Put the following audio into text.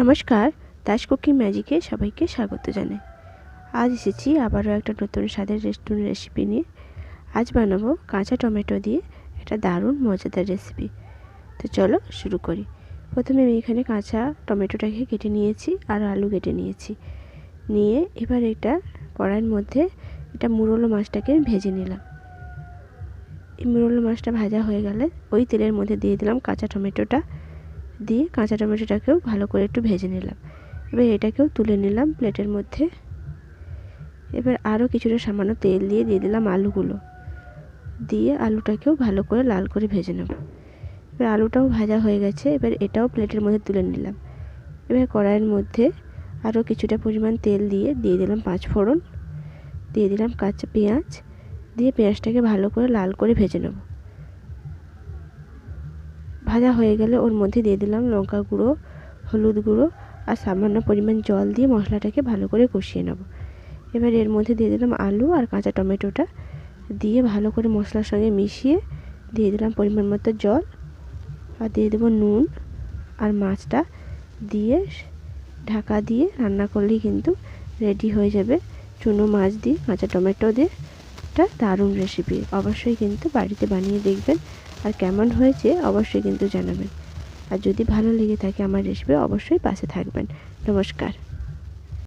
নমস্কার, দাস কুকিং ম্যাজিকে সবাইকে স্বাগত জানাই। আজ এসেছি আবারও একটা নতুন স্বাদের রেস্টুরেন্ট রেসিপি নিয়ে। আজ বানাবো কাঁচা টমেটো দিয়ে একটা দারুণ মজাদার রেসিপি। তো চলো শুরু করি। প্রথমে আমি এখানে কাঁচা টমেটোটাকে কেটে নিয়েছি আর আলু কেটে নিয়েছি। নিয়ে এবার এটা কড়াইয়ের মধ্যে এটা মুরলো মাছটাকে ভেজে নিলাম। এই মুরলো মাছটা ভাজা হয়ে গেলে ওই তেলের মধ্যে দিয়ে দিলাম কাঁচা টমেটোটা। দিয়ে কাঁচা টমেটোটাকেও ভালো করে একটু ভেজে নিলাম। এবার এটাকেও তুলে নিলাম প্লেটের মধ্যে। এবার আরও কিছুটা সামান্য তেল দিয়ে দিয়ে দিলাম আলুগুলো। দিয়ে আলুটাকেও ভালো করে লাল করে ভেজে নেব। এবার আলুটাও ভাজা হয়ে গেছে, এবার এটাও প্লেটের মধ্যে তুলে নিলাম। এবার কড়াইয়ের মধ্যে আরও কিছুটা পরিমাণ তেল দিয়ে দিয়ে দিলাম পাঁচ ফোড়ন, দিয়ে দিলাম কাঁচা পেঁয়াজ। দিয়ে পেঁয়াজটাকে ভালো করে লাল করে ভেজে নেব। ভাজা হয়ে গেলে ওর মধ্যে দিয়ে দিলাম লঙ্কা গুঁড়ো, হলুদ গুঁড়ো আর সামান্য পরিমাণ জল দিয়ে মশলাটাকে ভালো করে কষিয়ে নেব। এবার এর মধ্যে দিয়ে দিলাম আলু আর কাঁচা টমেটোটা দিয়ে ভালো করে মশলার সঙ্গে মিশিয়ে দিয়ে দিলাম পরিমাণ মতো জল আর দিয়ে দেবো নুন আর মাছটা দিয়ে ঢাকা দিয়ে রান্না করলেই কিন্তু রেডি হয়ে যাবে চুনো মাছ দিয়ে, কাঁচা টমেটো দিয়ে। একটা দারুণ রেসিপি অবশ্যই কিন্তু বাড়িতে বানিয়ে দেখবেন। আর কেমন হয়েছে অবশ্যই কিন্তু জানাবেন। আর যদি ভালো লেগে থাকে আমার রেসিপি অবশ্যই পাশে থাকবেন। নমস্কার।